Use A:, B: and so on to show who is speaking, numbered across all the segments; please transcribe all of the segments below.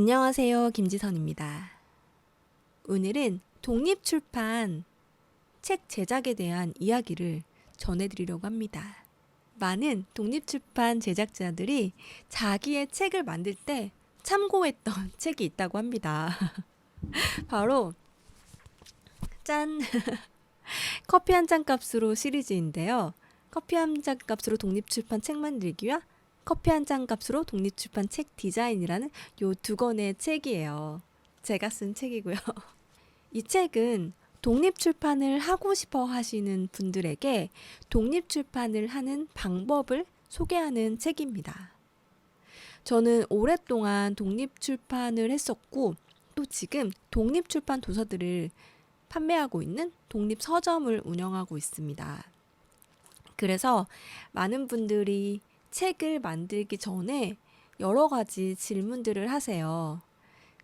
A: 안녕하세요. 김지선입니다. 오늘은 독립출판 책 제작에 대한 이야기를 전해드리려고 합니다. 많은 독립출판 제작자들이 자기의 책을 만들 때 참고했던 책이 있다고 합니다. 바로 짠! 커피 한 잔 값으로 시리즈인데요. 커피 한 잔 값으로 독립출판 책 만들기와 커피 한 잔 값으로 독립출판 책 디자인이라는 요 두 권의 책이에요. 제가 쓴 책이고요. 이 책은 독립출판을 하고 싶어 하시는 분들에게 독립출판을 하는 방법을 소개하는 책입니다. 저는 오랫동안 독립출판을 했었고, 또 지금 독립출판 도서들을 판매하고 있는 독립서점을 운영하고 있습니다. 그래서 많은 분들이 책을 만들기 전에 여러 가지 질문들을 하세요.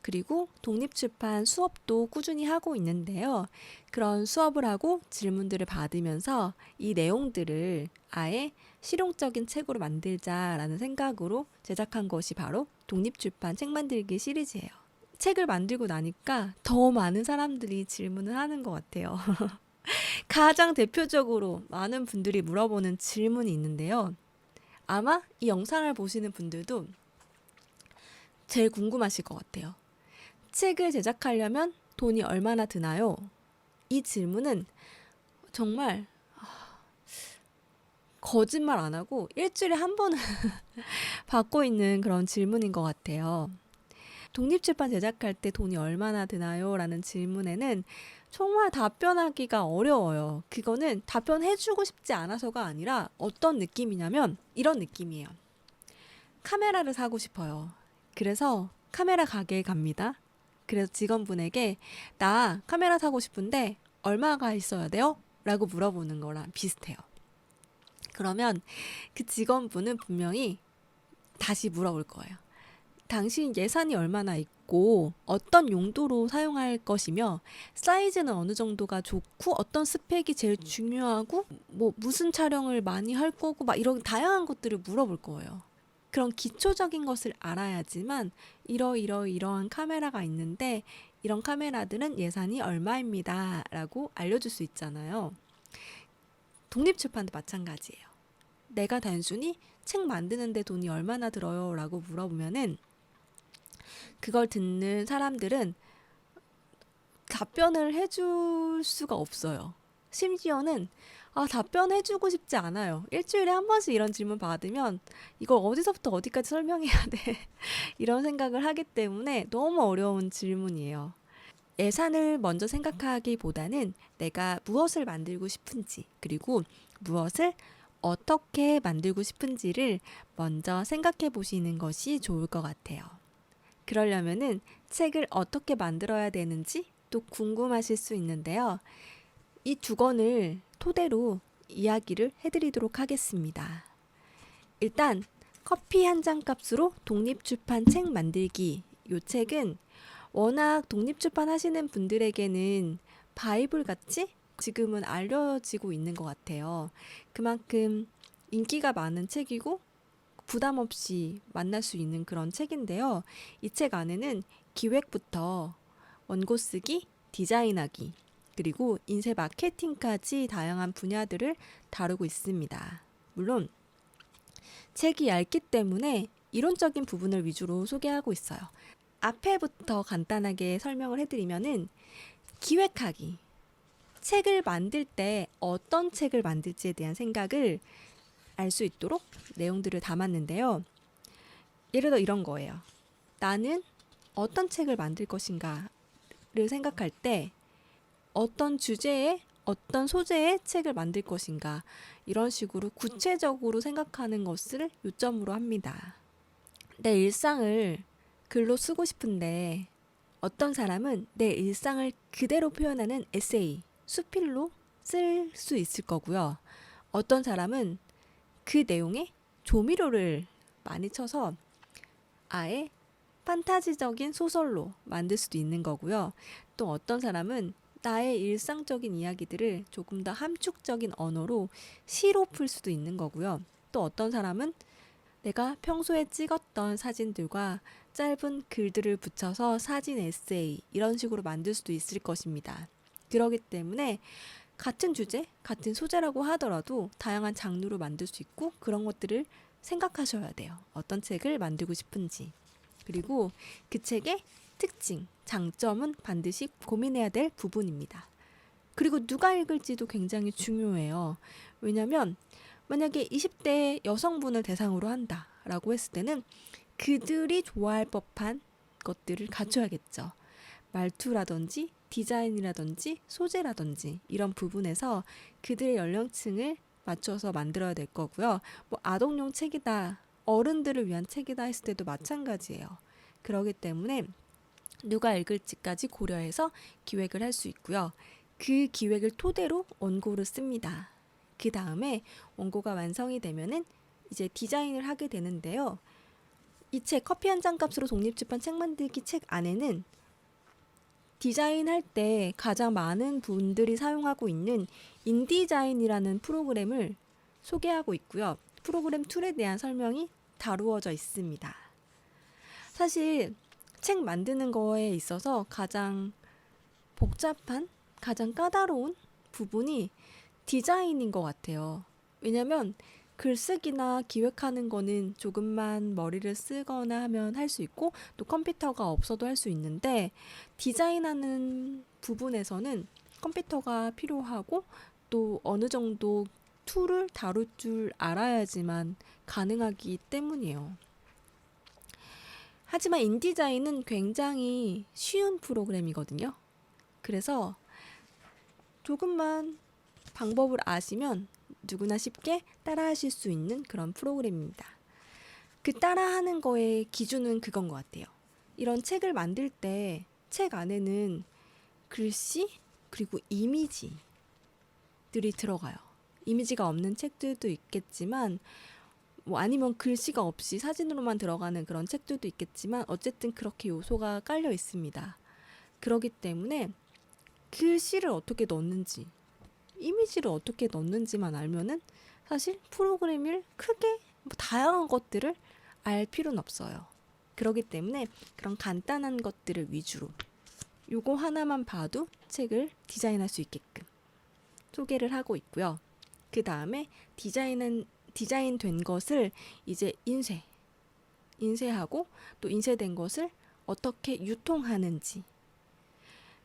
A: 그리고 독립출판 수업도 꾸준히 하고 있는데요. 그런 수업을 하고 질문들을 받으면서 이 내용들을 아예 실용적인 책으로 만들자라는 생각으로 제작한 것이 바로 독립출판 책 만들기 시리즈예요. 책을 만들고 나니까 더 많은 사람들이 질문을 하는 것 같아요. 가장 대표적으로 많은 분들이 물어보는 질문이 있는데요. 아마 이 영상을 보시는 분들도 제일 궁금하실 것 같아요. 책을 제작하려면 돈이 얼마나 드나요? 이 질문은 정말 아, 거짓말 안 하고 일주일에 한 번은 받고 있는 그런 질문인 것 같아요. 독립출판 제작할 때 돈이 얼마나 드나요? 라는 질문에는 정말 답변하기가 어려워요. 그거는 답변해주고 싶지 않아서가 아니라 어떤 느낌이냐면 이런 느낌이에요. 카메라를 사고 싶어요. 그래서 카메라 가게에 갑니다. 그래서 직원분에게 나 카메라 사고 싶은데 얼마가 있어야 돼요? 라고 물어보는 거랑 비슷해요. 그러면 그 직원분은 분명히 다시 물어볼 거예요. 당신 예산이 얼마나 있고 어떤 용도로 사용할 것이며 사이즈는 어느 정도가 좋고 어떤 스펙이 제일 중요하고 뭐 무슨 촬영을 많이 할 거고 막 이런 다양한 것들을 물어볼 거예요. 그런 기초적인 것을 알아야지만 이러이러 이러한 카메라가 있는데 이런 카메라들은 예산이 얼마입니다 라고 알려줄 수 있잖아요. 독립출판도 마찬가지예요. 내가 단순히 책 만드는데 돈이 얼마나 들어요 라고 물어보면은 그걸 듣는 사람들은 답변을 해줄 수가 없어요. 심지어는 아, 답변해주고 싶지 않아요. 일주일에 한 번씩 이런 질문 받으면 이걸 어디서부터 어디까지 설명해야 돼. 이런 생각을 하기 때문에 너무 어려운 질문이에요. 예산을 먼저 생각하기보다는 내가 무엇을 만들고 싶은지, 그리고 무엇을 어떻게 만들고 싶은지를 먼저 생각해 보시는 것이 좋을 것 같아요. 그러려면은 책을 어떻게 만들어야 되는지 또 궁금하실 수 있는데요. 이 두 권을 토대로 이야기를 해드리도록 하겠습니다. 일단 커피 한 잔 값으로 독립출판 책 만들기 이 책은 워낙 독립출판 하시는 분들에게는 바이블 같이 지금은 알려지고 있는 것 같아요. 그만큼 인기가 많은 책이고 부담 없이 만날 수 있는 그런 책인데요. 이 책 안에는 기획부터 원고 쓰기, 디자인하기, 그리고 인쇄 마케팅까지 다양한 분야들을 다루고 있습니다. 물론 책이 얇기 때문에 이론적인 부분을 위주로 소개하고 있어요. 앞에부터 간단하게 설명을 해드리면은 기획하기. 책을 만들 때 어떤 책을 만들지에 대한 생각을 알 수 있도록 내용들을 담았는데요. 예를 들어 이런 거예요. 나는 어떤 책을 만들 것인가를 생각할 때 어떤 주제에 어떤 소재의 책을 만들 것인가 이런 식으로 구체적으로 생각하는 것을 요점으로 합니다. 내 일상을 글로 쓰고 싶은데 어떤 사람은 내 일상을 그대로 표현하는 에세이, 수필로 쓸 수 있을 거고요. 어떤 사람은 그 내용에 조미료를 많이 쳐서 아예 판타지적인 소설로 만들 수도 있는 거고요. 또 어떤 사람은 나의 일상적인 이야기들을 조금 더 함축적인 언어로 시로 풀 수도 있는 거고요. 또 어떤 사람은 내가 평소에 찍었던 사진들과 짧은 글들을 붙여서 사진 에세이 이런 식으로 만들 수도 있을 것입니다. 그러기 때문에 같은 주제, 같은 소재라고 하더라도 다양한 장르로 만들 수 있고 그런 것들을 생각하셔야 돼요. 어떤 책을 만들고 싶은지. 그리고 그 책의 특징, 장점은 반드시 고민해야 될 부분입니다. 그리고 누가 읽을지도 굉장히 중요해요. 왜냐면 만약에 20대 여성분을 대상으로 한다라고 했을 때는 그들이 좋아할 법한 것들을 갖춰야겠죠. 말투라든지 디자인이라든지 소재라든지 이런 부분에서 그들의 연령층을 맞춰서 만들어야 될 거고요. 뭐 아동용 책이다, 어른들을 위한 책이다 했을 때도 마찬가지예요. 그러기 때문에 누가 읽을지까지 고려해서 기획을 할 수 있고요. 그 기획을 토대로 원고를 씁니다. 그 다음에 원고가 완성이 되면은 이제 디자인을 하게 되는데요. 이 책 커피 한 잔 값으로 독립출판 책 만들기 책 안에는 디자인할 때 가장 많은 분들이 사용하고 있는 인디자인이라는 프로그램을 소개하고 있고요. 프로그램 툴에 대한 설명이 다루어져 있습니다. 사실 책 만드는 거에 있어서 가장 복잡한, 가장 까다로운 부분이 디자인인 것 같아요. 왜냐면 글쓰기나 기획하는 거는 조금만 머리를 쓰거나 하면 할 수 있고 또 컴퓨터가 없어도 할 수 있는데 디자인하는 부분에서는 컴퓨터가 필요하고 또 어느 정도 툴을 다룰 줄 알아야지만 가능하기 때문이에요. 하지만 인디자인은 굉장히 쉬운 프로그램이거든요. 그래서 조금만 방법을 아시면 누구나 쉽게 따라하실 수 있는 그런 프로그램입니다. 그 따라하는 거의 기준은 그건 것 같아요. 이런 책을 만들 때 책 안에는 글씨 그리고 이미지들이 들어가요. 이미지가 없는 책들도 있겠지만 뭐 아니면 글씨가 없이 사진으로만 들어가는 그런 책들도 있겠지만 어쨌든 그렇게 요소가 깔려 있습니다. 그러기 때문에 글씨를 어떻게 넣는지 이미지를 어떻게 넣는지만 알면은 사실 프로그램을 크게 뭐 다양한 것들을 알 필요는 없어요. 그러기 때문에 그런 간단한 것들을 위주로 요거 하나만 봐도 책을 디자인할 수 있게끔 소개를 하고 있고요. 그 다음에 디자인은 디자인된 것을 이제 인쇄, 인쇄하고 또 인쇄된 것을 어떻게 유통하는지.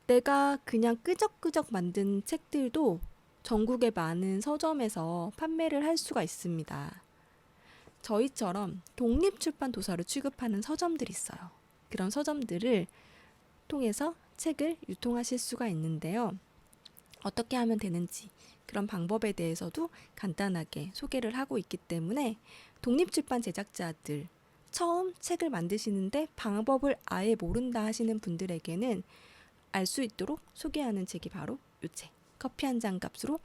A: 내가 그냥 끄적끄적 만든 책들도 전국의 많은 서점에서 판매를 할 수가 있습니다. 저희처럼 독립출판 도서를 취급하는 서점들이 있어요. 그런 서점들을 통해서 책을 유통하실 수가 있는데요. 어떻게 하면 되는지 그런 방법에 대해서도 간단하게 소개를 하고 있기 때문에 독립출판 제작자들 처음 책을 만드시는데 방법을 아예 모른다 하시는 분들에게는 알 수 있도록 소개하는 책이 바로 이 책. 커피 한 잔 값으로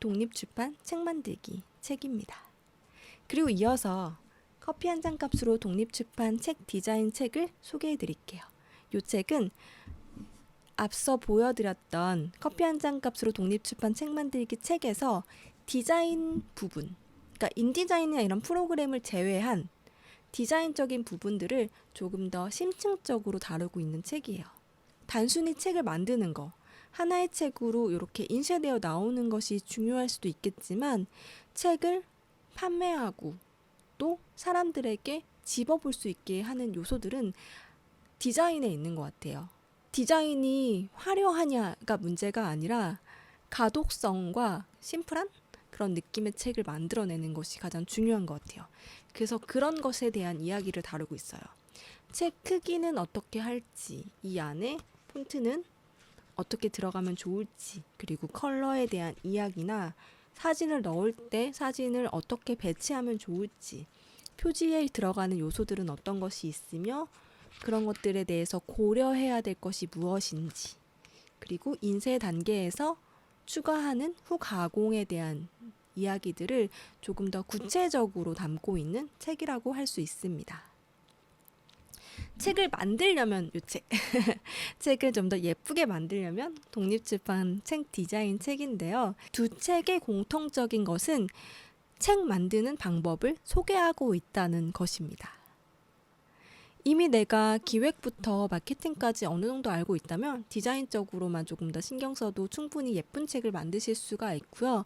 A: 독립출판 책 만들기 책입니다. 그리고 이어서 커피 한 잔 값으로 독립출판 책 디자인 책을 소개해 드릴게요. 이 책은 앞서 보여드렸던 커피 한 잔 값으로 독립출판 책 만들기 책에서 디자인 부분, 그러니까 인디자인이나 이런 프로그램을 제외한 디자인적인 부분들을 조금 더 심층적으로 다루고 있는 책이에요. 단순히 책을 만드는 거, 하나의 책으로 이렇게 인쇄되어 나오는 것이 중요할 수도 있겠지만 책을 판매하고 또 사람들에게 집어볼 수 있게 하는 요소들은 디자인에 있는 것 같아요. 디자인이 화려하냐가 문제가 아니라 가독성과 심플한 그런 느낌의 책을 만들어내는 것이 가장 중요한 것 같아요. 그래서 그런 것에 대한 이야기를 다루고 있어요. 책 크기는 어떻게 할지, 이 안에 폰트는 어떻게 들어가면 좋을지, 그리고 컬러에 대한 이야기나 사진을 넣을 때 사진을 어떻게 배치하면 좋을지, 표지에 들어가는 요소들은 어떤 것이 있으며 그런 것들에 대해서 고려해야 될 것이 무엇인지, 그리고 인쇄 단계에서 추가하는 후 가공에 대한 이야기들을 조금 더 구체적으로 담고 있는 책이라고 할 수 있습니다. 책을 만들려면 요 책, 책을 좀 더 예쁘게 만들려면 독립출판 책 디자인 책인데요. 두 책의 공통적인 것은 책 만드는 방법을 소개하고 있다는 것입니다. 이미 내가 기획부터 마케팅까지 어느 정도 알고 있다면 디자인적으로만 조금 더 신경 써도 충분히 예쁜 책을 만드실 수가 있고요.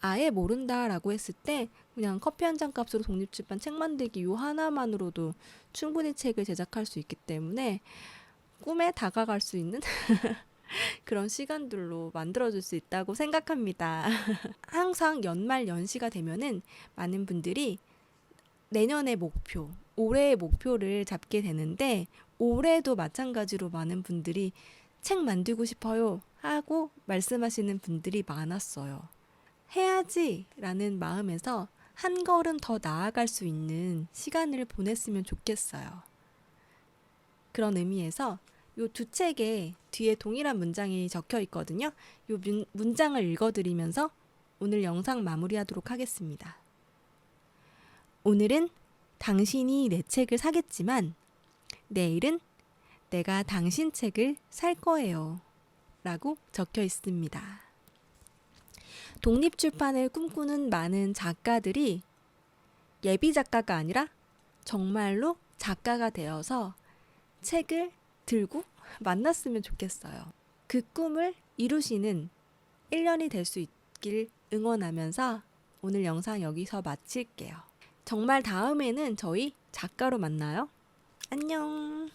A: 아예 모른다라고 했을 때 그냥 커피 한 잔 값으로 독립출판 책 만들기 요 하나만으로도 충분히 책을 제작할 수 있기 때문에 꿈에 다가갈 수 있는 그런 시간들로 만들어줄 수 있다고 생각합니다. 항상 연말 연시가 되면은 많은 분들이 내년의 목표, 올해의 목표를 잡게 되는데 올해도 마찬가지로 많은 분들이 책 만들고 싶어요 하고 말씀하시는 분들이 많았어요. 해야지 라는 마음에서 한 걸음 더 나아갈 수 있는 시간을 보냈으면 좋겠어요. 그런 의미에서 요 두 책에 뒤에 동일한 문장이 적혀 있거든요. 요 문, 문장을 읽어드리면서 오늘 영상 마무리하도록 하겠습니다. 오늘은 당신이 내 책을 사겠지만 내일은 내가 당신 책을 살 거예요. 라고 적혀 있습니다. 독립출판을 꿈꾸는 많은 작가들이 예비 작가가 아니라 정말로 작가가 되어서 책을 들고 만났으면 좋겠어요. 그 꿈을 이루시는 1년이 될 수 있길 응원하면서 오늘 영상 여기서 마칠게요. 정말 다음에는 저희 작가로 만나요. 안녕.